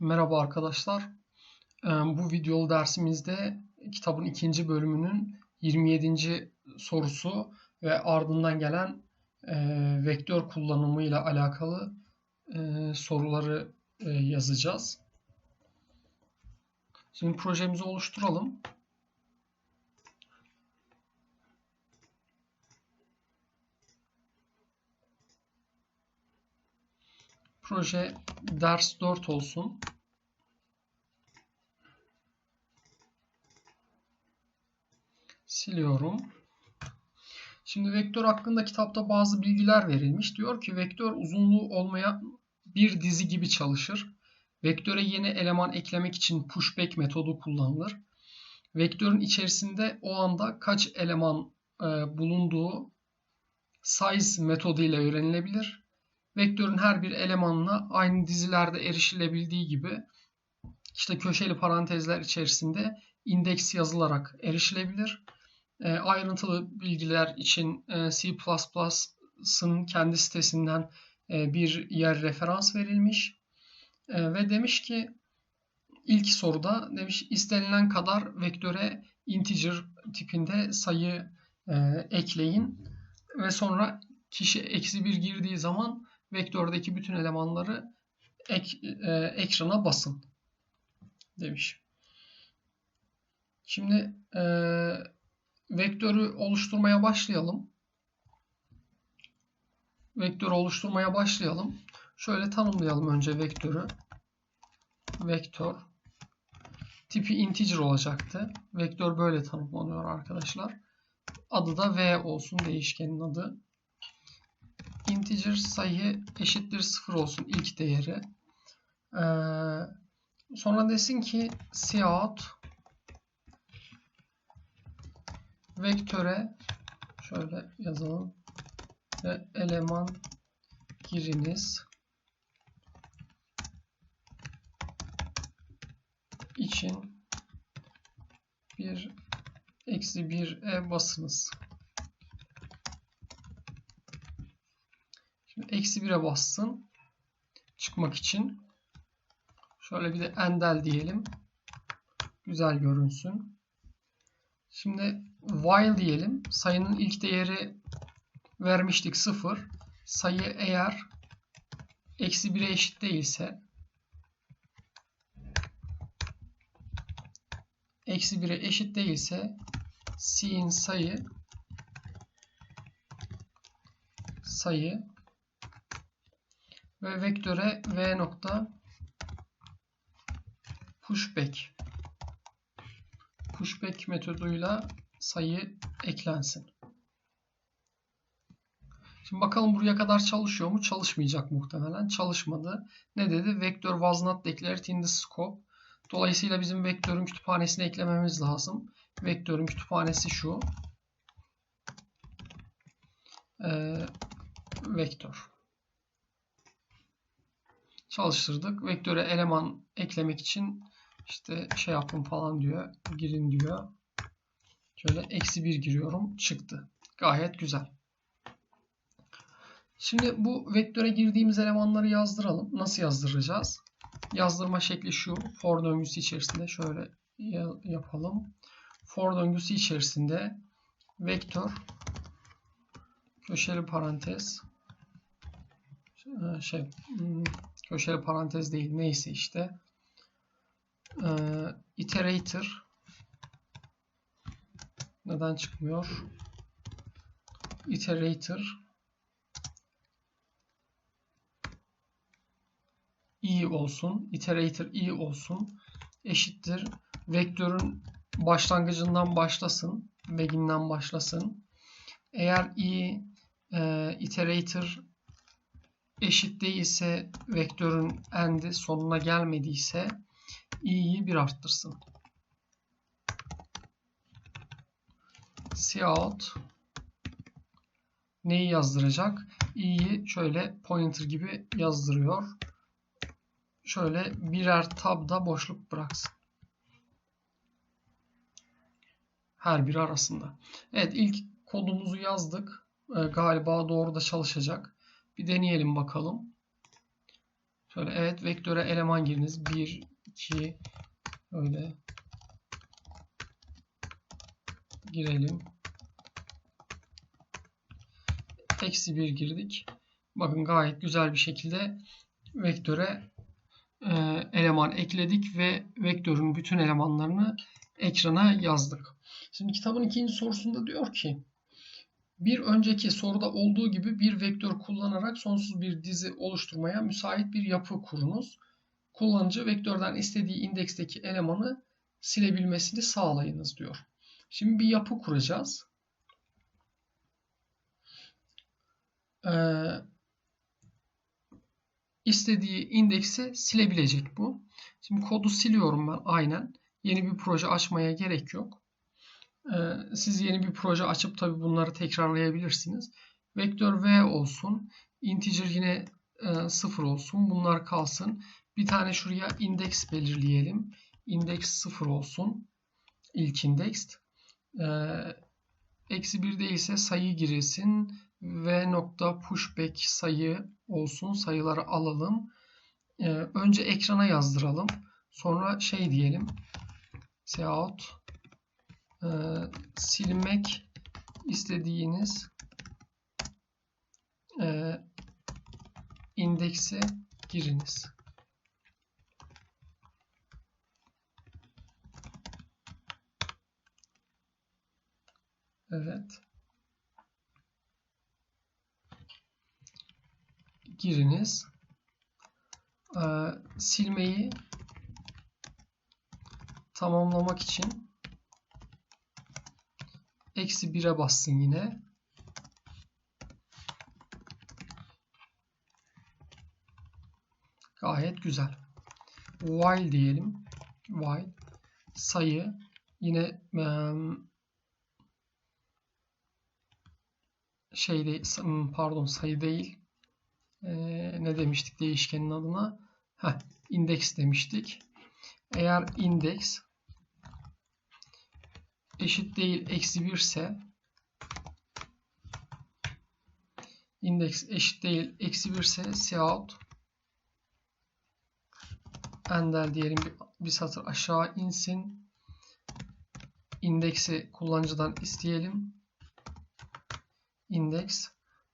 Merhaba arkadaşlar. Ee, Bu videolu dersimizde kitabın ikinci bölümünün 27. sorusu ve ardından gelen e, vektör kullanımıyla alakalı e, soruları e, yazacağız. Şimdi projemizi oluşturalım. Proje ders 4 olsun. Siliyorum. Şimdi vektör hakkında kitapta bazı bilgiler verilmiş. Diyor ki vektör uzunluğu olmayan bir dizi gibi çalışır. Vektöre yeni eleman eklemek için pushback metodu kullanılır. Vektörün içerisinde o anda kaç eleman e, bulunduğu size metodu ile öğrenilebilir. Vektörün her bir elemanına aynı dizilerde erişilebildiği gibi işte köşeli parantezler içerisinde indeks yazılarak erişilebilir. E, ayrıntılı bilgiler için e, C++'sın kendi sitesinden e, bir yer referans verilmiş. E, ve demiş ki ilk soruda demiş istenilen kadar vektöre integer tipinde sayı e, ekleyin ve sonra kişi eksi bir girdiği zaman vektördeki bütün elemanları ek, e, ekrana basın demiş. Şimdi e, vektörü oluşturmaya başlayalım. Vektörü oluşturmaya başlayalım. Şöyle tanımlayalım önce vektörü. Vektör tipi integer olacaktı. Vektör böyle tanımlanıyor arkadaşlar. Adı da v olsun değişkenin adı. Integer sayı eşittir 0 olsun ilk değeri. Ee, sonra desin ki cout vektöre şöyle yazalım ve eleman giriniz için bir eksi bir e basınız. Şimdi eksi 1'e bassın çıkmak için. Şöyle bir de endel diyelim. Güzel görünsün. Şimdi while diyelim. Sayının ilk değeri vermiştik 0. Sayı eğer eksi 1'e eşit değilse eksi 1'e eşit değilse c'in sayı sayı ve vektöre v nokta pushback pushback metoduyla sayı eklensin. Şimdi bakalım buraya kadar çalışıyor mu? Çalışmayacak muhtemelen. Çalışmadı. Ne dedi? Vektör was not declared in the scope. Dolayısıyla bizim vektörün kütüphanesine eklememiz lazım. Vektörün kütüphanesi şu. Ee, vektör. Çalıştırdık. Vektöre eleman eklemek için işte şey yapın falan diyor. Girin diyor. Şöyle eksi 1 giriyorum. Çıktı. Gayet güzel. Şimdi bu vektöre girdiğimiz elemanları yazdıralım. Nasıl yazdıracağız? Yazdırma şekli şu. For döngüsü içerisinde şöyle yapalım. For döngüsü içerisinde vektör köşeli parantez şey köşeli parantez değil neyse işte iterator neden çıkmıyor? Iterator i olsun, iterator i olsun eşittir. Vektörün başlangıcından başlasın, begin'den başlasın. Eğer i e, iterator eşit değilse vektörün end'i sonuna gelmediyse i'yi bir arttırsın. cout neyi yazdıracak? i'yi şöyle pointer gibi yazdırıyor. Şöyle birer tabda boşluk bıraksın. Her biri arasında. Evet ilk kodumuzu yazdık. Ee, galiba doğru da çalışacak. Bir deneyelim bakalım. Şöyle evet vektöre eleman giriniz. 1, 2 öyle girelim. Eksi 1 girdik. Bakın gayet güzel bir şekilde vektöre e, eleman ekledik ve vektörün bütün elemanlarını ekrana yazdık. Şimdi kitabın ikinci sorusunda diyor ki bir önceki soruda olduğu gibi bir vektör kullanarak sonsuz bir dizi oluşturmaya müsait bir yapı kurunuz. Kullanıcı vektörden istediği indeksteki elemanı silebilmesini sağlayınız diyor. Şimdi bir yapı kuracağız. Ee, istediği indeksi silebilecek bu. Şimdi kodu siliyorum ben aynen. Yeni bir proje açmaya gerek yok. Ee, siz yeni bir proje açıp tabi bunları tekrarlayabilirsiniz. Vektör v olsun. Integer yine e, 0 olsun. Bunlar kalsın. Bir tane şuraya indeks belirleyelim. Index 0 olsun. İlk indeks. Ee, eksi 1 değilse sayı girilsin. V nokta pushback sayı olsun. Sayıları alalım. Ee, önce ekrana yazdıralım. Sonra şey diyelim. Cout e, silmek istediğiniz e, indeksi giriniz. Evet. Giriniz. Ee, silmeyi tamamlamak için eksi 1'e bassın yine. Gayet güzel. While diyelim. While sayı yine şey değil, pardon sayı değil. Ne demiştik değişkenin adına? Heh, indeks demiştik. Eğer indeks eşit değil eksi 1 ise indeks eşit değil eksi 1 ise cout ender diyelim. Bir, bir satır aşağı insin. İndeksi kullanıcıdan isteyelim. İndex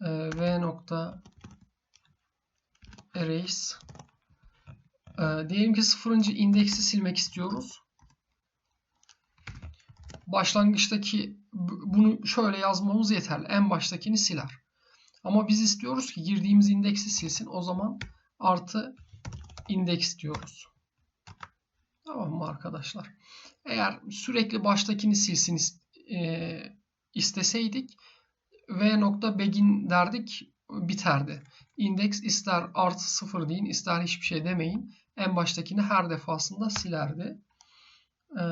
e, v nokta erase. E, diyelim ki sıfırıncı indeksi silmek istiyoruz başlangıçtaki bunu şöyle yazmamız yeterli. En baştakini siler. Ama biz istiyoruz ki girdiğimiz indeksi silsin. O zaman artı indeks diyoruz. Tamam mı arkadaşlar? Eğer sürekli baştakini silsin e, isteseydik v nokta begin derdik biterdi. Indeks ister artı sıfır deyin ister hiçbir şey demeyin. En baştakini her defasında silerdi e,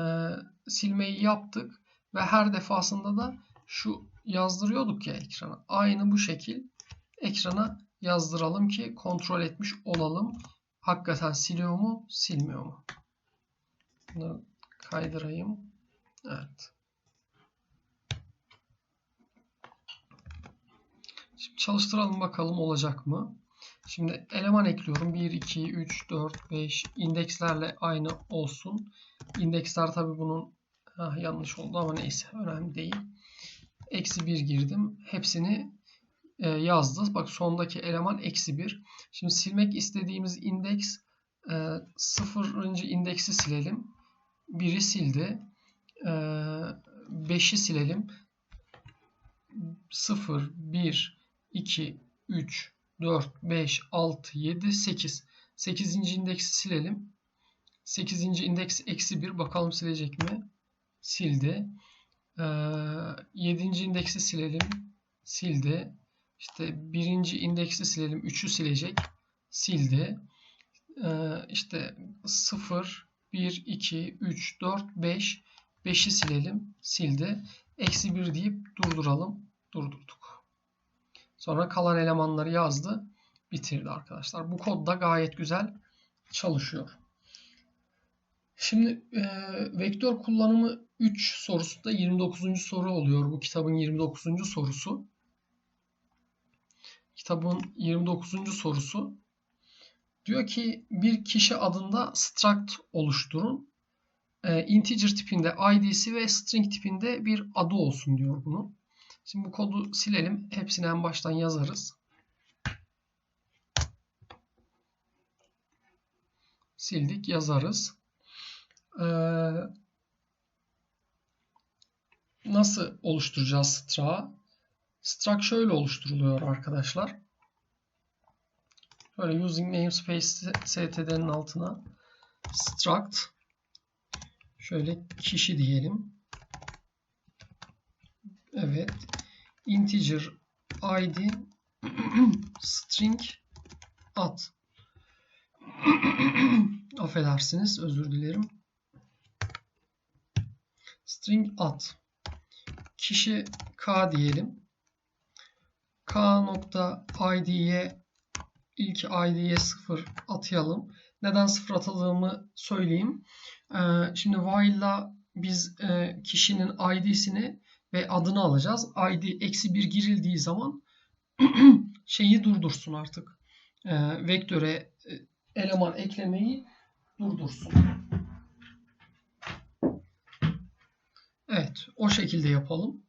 silmeyi yaptık ve her defasında da şu yazdırıyorduk ya ekrana. Aynı bu şekil ekrana yazdıralım ki kontrol etmiş olalım. Hakikaten siliyor mu, silmiyor mu? Bunu kaydırayım. Evet. Şimdi çalıştıralım bakalım olacak mı? Şimdi eleman ekliyorum. 1, 2, 3, 4, 5 indekslerle aynı olsun. İndeksler tabi bunun ah, yanlış oldu ama neyse önemli değil. Eksi 1 girdim. Hepsini e, yazdı. Bak sondaki eleman eksi 1. Şimdi silmek istediğimiz indeks e, sıfırıncı indeksi silelim. 1'i sildi. E, 5'i silelim. 0, 1, 2, 3, 4, 5, 6, 7, 8. 8. indeksi silelim. 8. indeks eksi 1. Bakalım silecek mi? Sildi. Ee, 7. indeksi silelim. Sildi. İşte 1. indeksi silelim. 3'ü silecek. Sildi. Ee, işte 0, 1, 2, 3, 4, 5. 5'i silelim. Sildi. Eksi 1 deyip durduralım. Durdurduk. Sonra kalan elemanları yazdı. Bitirdi arkadaşlar. Bu kod da gayet güzel çalışıyor. Şimdi e, vektör kullanımı 3 sorusunda 29. soru oluyor. Bu kitabın 29. sorusu. Kitabın 29. sorusu Diyor ki bir kişi adında struct oluşturun. Ee, integer tipinde id'si ve string tipinde bir adı olsun diyor bunu. Şimdi bu kodu silelim. Hepsini en baştan yazarız. Sildik yazarız. Ee, nasıl oluşturacağız struct'ı? Struct şöyle oluşturuluyor arkadaşlar. Böyle using namespace std'nin altına struct şöyle kişi diyelim. Evet. Integer id string ad. Affedersiniz. Özür dilerim. String ad. Kişi k diyelim. k nokta id'ye ilk id'ye 0 atayalım. Neden 0 atadığımı söyleyeyim. Ee, şimdi while'la biz e, kişinin id'sini ve adını alacağız. id eksi 1 girildiği zaman şeyi durdursun artık. Ee, vektöre e, eleman eklemeyi durdursun. Evet, o şekilde yapalım.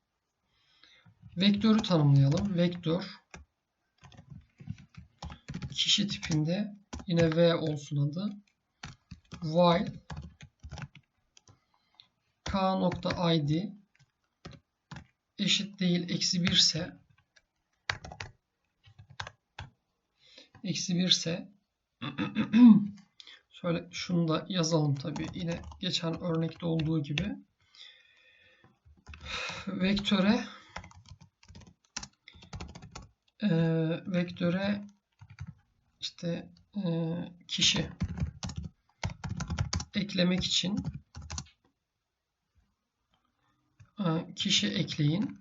Vektörü tanımlayalım. Vektör kişi tipinde yine v olsun adı. While k nokta id eşit değil eksi 1 ise eksi 1 ise şöyle şunu da yazalım tabi yine geçen örnekte olduğu gibi vektöre e, vektöre işte e, kişi eklemek için e, kişi ekleyin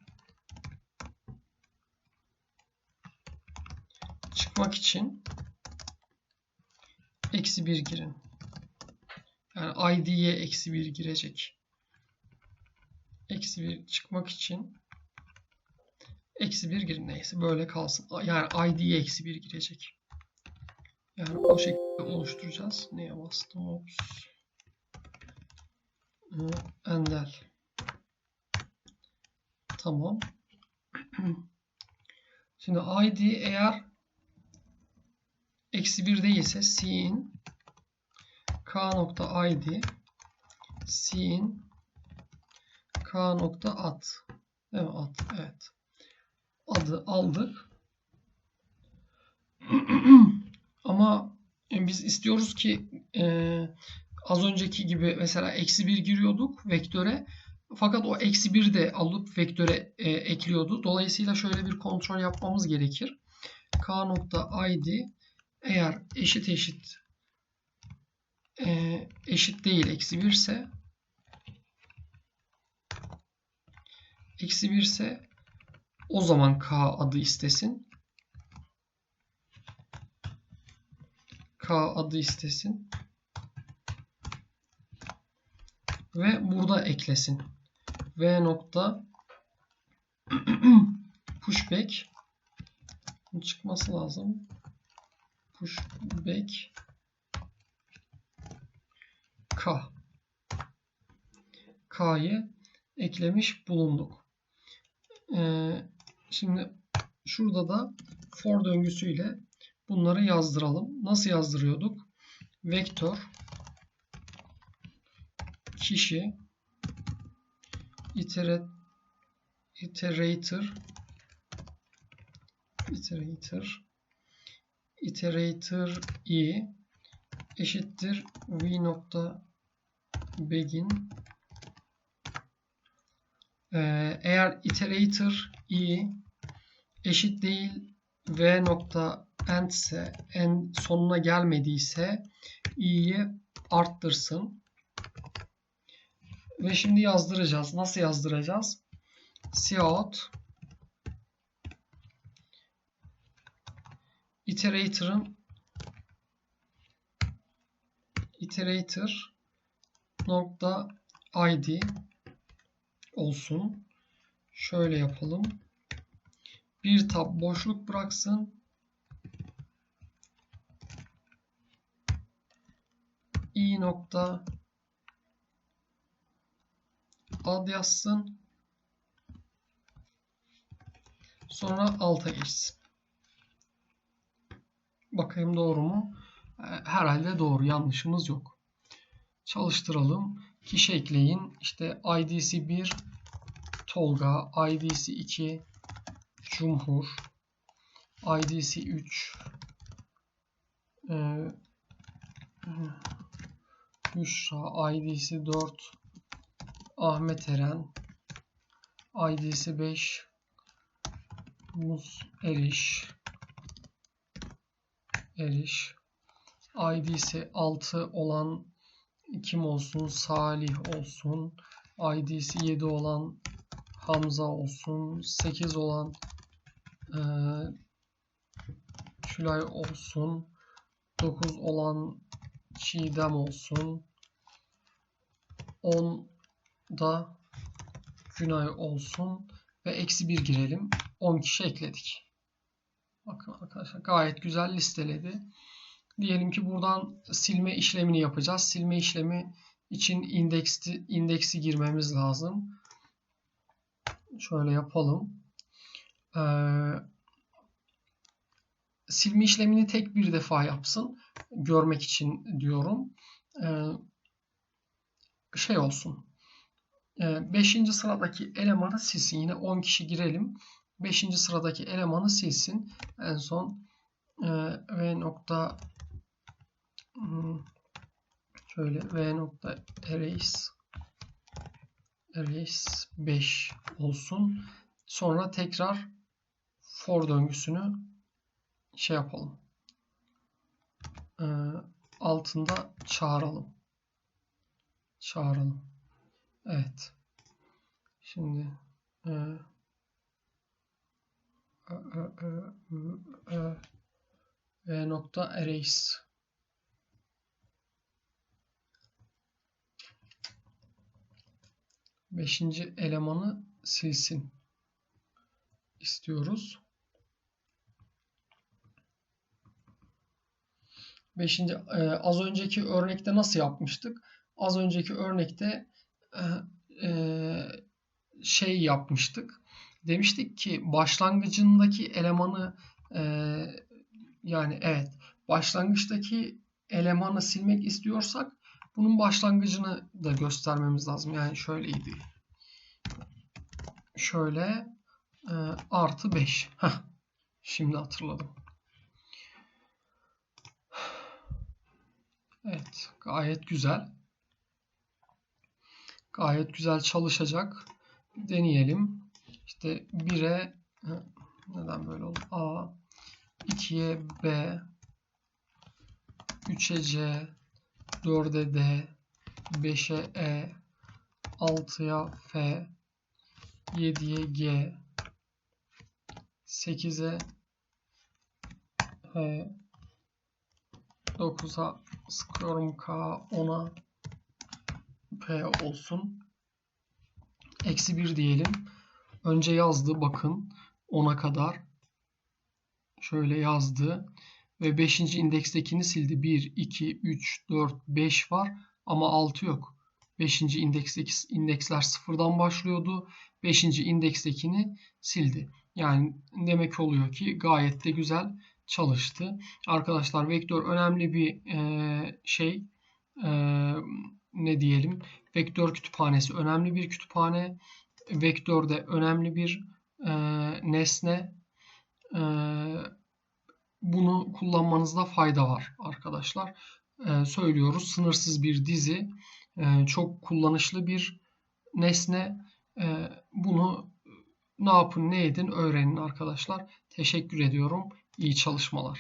çıkmak için eksi 1 girin. Yani id'ye eksi 1 girecek. Eksi 1 çıkmak için eksi 1 girin neyse böyle kalsın. Yani id'ye eksi 1 girecek. Yani o şekilde oluşturacağız. Neye bastım? Ops. Endel. Tamam. Şimdi id eğer eksi 1 değilse sin k nokta id sin k nokta ad evet ad evet. Adı aldık. Ama biz istiyoruz ki e, az önceki gibi mesela eksi 1 giriyorduk vektöre fakat o eksi 1 de alıp vektöre e, ekliyordu. Dolayısıyla şöyle bir kontrol yapmamız gerekir. k nokta id eğer eşit eşit e, eşit değil eksi 1 ise eksi 1 ise o zaman k adı istesin. k adı istesin. Ve burada eklesin. V nokta pushback çıkması lazım. Pushback k k'yı eklemiş bulunduk. Ee, şimdi şurada da for döngüsüyle bunları yazdıralım. Nasıl yazdırıyorduk? Vektör kişi iterator iterator iterator i eşittir v nokta begin ee, eğer iterator i eşit değil v nokta end ise en sonuna gelmediyse i'yi arttırsın. Ve şimdi yazdıracağız. Nasıl yazdıracağız? Cout iterator'ın iterator nokta id olsun. Şöyle yapalım. Bir tab boşluk bıraksın. i nokta ad yazsın. Sonra alta geçsin. Bakayım doğru mu? Ee, herhalde doğru. Yanlışımız yok. Çalıştıralım. Kişi ekleyin. İşte IDC 1 Tolga, IDC 2 Cumhur, IDC 3 e, IDC 4 Ahmet Eren, IDC 5 Mus Eriş, Eriş, IDC 6 olan kim olsun? Salih olsun. ID'si 7 olan Hamza olsun. 8 olan e, Tülay olsun. 9 olan Çiğdem olsun. 10 da Günay olsun. Ve eksi 1 girelim. 10 kişi ekledik. Bakın arkadaşlar gayet güzel listeledi. Diyelim ki buradan silme işlemini yapacağız. Silme işlemi için indeksi, indeksi girmemiz lazım. Şöyle yapalım. Ee, silme işlemini tek bir defa yapsın. Görmek için diyorum. Ee, şey olsun. 5. Ee, sıradaki elemanı silsin. Yine 10 kişi girelim. 5. sıradaki elemanı silsin. En son e, v nokta Hmm. şöyle v nokta erase erase 5 olsun. Sonra tekrar for döngüsünü şey yapalım. Ee, altında çağıralım. Çağıralım. Evet. Şimdi e, e, e, e, e, nokta erase Beşinci elemanı silsin istiyoruz. Beşinci, e, az önceki örnekte nasıl yapmıştık? Az önceki örnekte e, e, şey yapmıştık. Demiştik ki başlangıcındaki elemanı e, yani evet başlangıçtaki elemanı silmek istiyorsak bunun başlangıcını da göstermemiz lazım. Yani şöyleydi. Şöyle e, artı 5. Heh, şimdi hatırladım. Evet. Gayet güzel. Gayet güzel çalışacak. Deneyelim. İşte 1'e neden böyle oldu? A 2'ye B 3'e C 4'e D, 5'e E, 6'ya F, 7'ye G, 8'e H, 9'a sıkıyorum K, 10'a P olsun. Eksi 1 diyelim. Önce yazdı bakın 10'a kadar. Şöyle yazdı ve 5. indekstekini sildi. 1, 2, 3, 4, 5 var ama 6 yok. 5. indeksteki indeksler sıfırdan başlıyordu. 5. indekstekini sildi. Yani demek oluyor ki gayet de güzel çalıştı. Arkadaşlar vektör önemli bir e, şey. E, ne diyelim? Vektör kütüphanesi önemli bir kütüphane. Vektör de önemli bir e, nesne. E, bunu kullanmanızda fayda var arkadaşlar. Ee, söylüyoruz sınırsız bir dizi ee, çok kullanışlı bir nesne. Ee, bunu ne yapın ne edin öğrenin arkadaşlar. Teşekkür ediyorum. İyi çalışmalar.